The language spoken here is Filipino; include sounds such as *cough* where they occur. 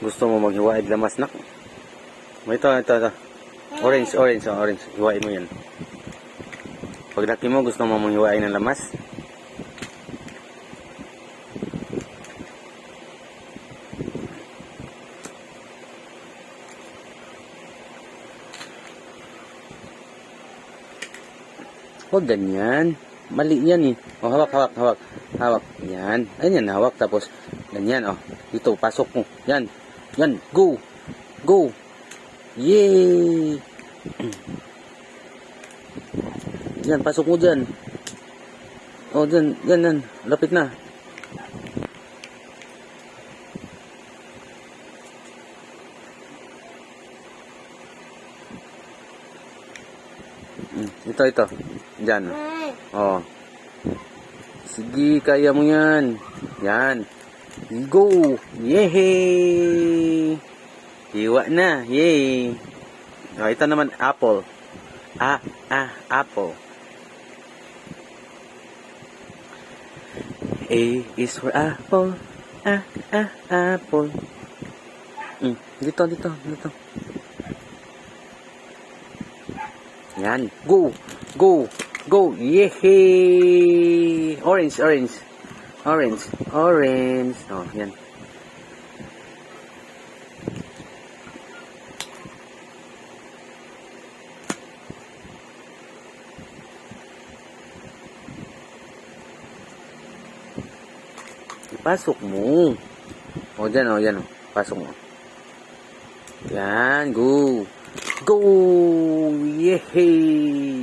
Gusto mo maghiwaig lamas nak? Ito, ito, ito. Orange, orange, oh, orange. Hiwain mo yan. Paglaki mo, gusto mo manghiwain ng lamas? Huwag ganyan. Mali yan eh. O, hawak, hawak, hawak. Hawak. Yan. Ayun yan, hawak. Tapos, ganyan, oh. Dito, pasok mo. Yan. Yan. Go. Go. Yay! *clears throat* Yan, pasok mo dyan. Oh, dyan. Yan, yan. Lapit na. Mm, Ito, ito. Dyan. Oh. Sige, kaya mo yan. Yan. Go! Yehey! Hiwa na. Yay! Oh, ito naman, apple. Ah, ah, apple. A is for apple. Ah, ah, apple. Mm, dito, dito, dito. Yan. Go! Go! Go! Yehey! Orange, orange. Orange, orange. Oh, yan. Ipasok mo. O, dyan, o, yan, o. Pasok mo. Yan, go. Go! Yehey!